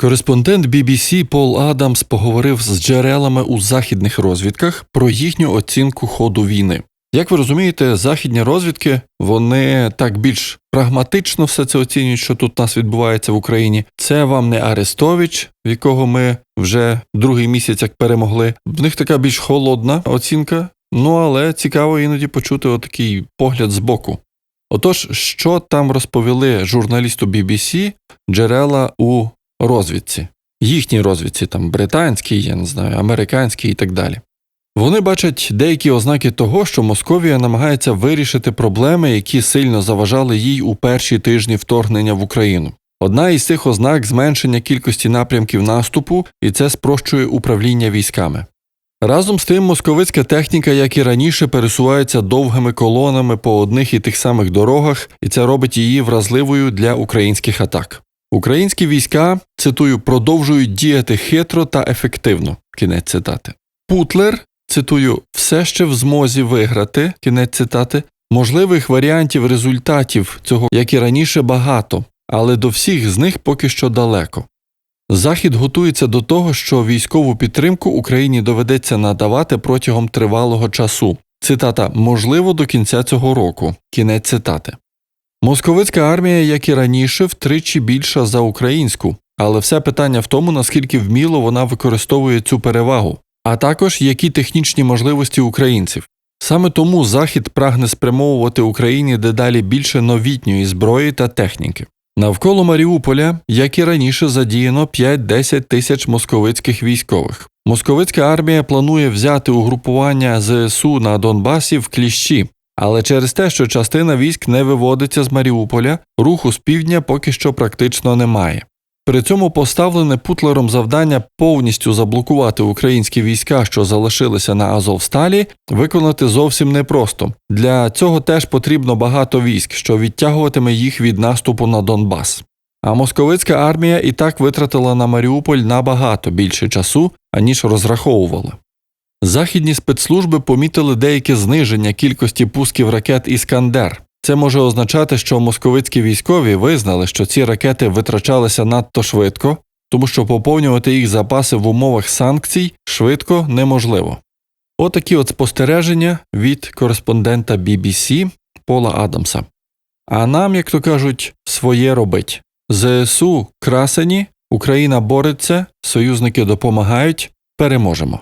Кореспондент BBC Пол Адамс поговорив з джерелами у західних розвідках про їхню оцінку ходу війни. Як ви розумієте, західні розвідки вони так більш прагматично все це оцінюють, що тут у нас відбувається в Україні. Це вам не Арестович, в якого ми вже другий місяць як перемогли. В них така більш холодна оцінка. Ну але цікаво іноді почути отакий погляд збоку. Отож, що там розповіли журналісту BBC джерела у розвідці, їхній розвідці, там британській, я не знаю, американській і так далі. Вони бачать деякі ознаки того, що Московія намагається вирішити проблеми, які сильно заважали їй у перші тижні вторгнення в Україну. Одна із цих ознак зменшення кількості напрямків наступу, і це спрощує управління військами. Разом з тим, московицька техніка, як і раніше, пересувається довгими колонами по одних і тих самих дорогах, і це робить її вразливою для українських атак. Українські війська, цитую, продовжують діяти хитро та ефективно. Кінець цитати. Путлер, цитую, все ще в змозі виграти. Кінець цитати. Можливих варіантів результатів цього, як і раніше, багато, але до всіх з них поки що далеко. Захід готується до того, що військову підтримку Україні доведеться надавати протягом тривалого часу. Цитата можливо до кінця цього року. Кінець цитати. Московицька армія, як і раніше, втричі більша за українську, але все питання в тому, наскільки вміло вона використовує цю перевагу, а також які технічні можливості українців. Саме тому Захід прагне спрямовувати Україні дедалі більше новітньої зброї та техніки. Навколо Маріуполя, як і раніше, задіяно 5-10 тисяч московицьких військових. Московицька армія планує взяти угрупування ЗСУ на Донбасі в кліщі, але через те, що частина військ не виводиться з Маріуполя, руху з півдня поки що практично немає. При цьому поставлене Путлером завдання повністю заблокувати українські війська, що залишилися на Азовсталі, виконати зовсім непросто. Для цього теж потрібно багато військ, що відтягуватиме їх від наступу на Донбас. А московицька армія і так витратила на Маріуполь набагато більше часу, аніж розраховувала. Західні спецслужби помітили деяке зниження кількості пусків ракет Іскандер. Це може означати, що московицькі військові визнали, що ці ракети витрачалися надто швидко, тому що поповнювати їх запаси в умовах санкцій швидко неможливо. Отакі от спостереження від кореспондента BBC Пола Адамса. А нам, як то кажуть, своє робить. ЗСУ красені, Україна бореться, союзники допомагають, переможемо.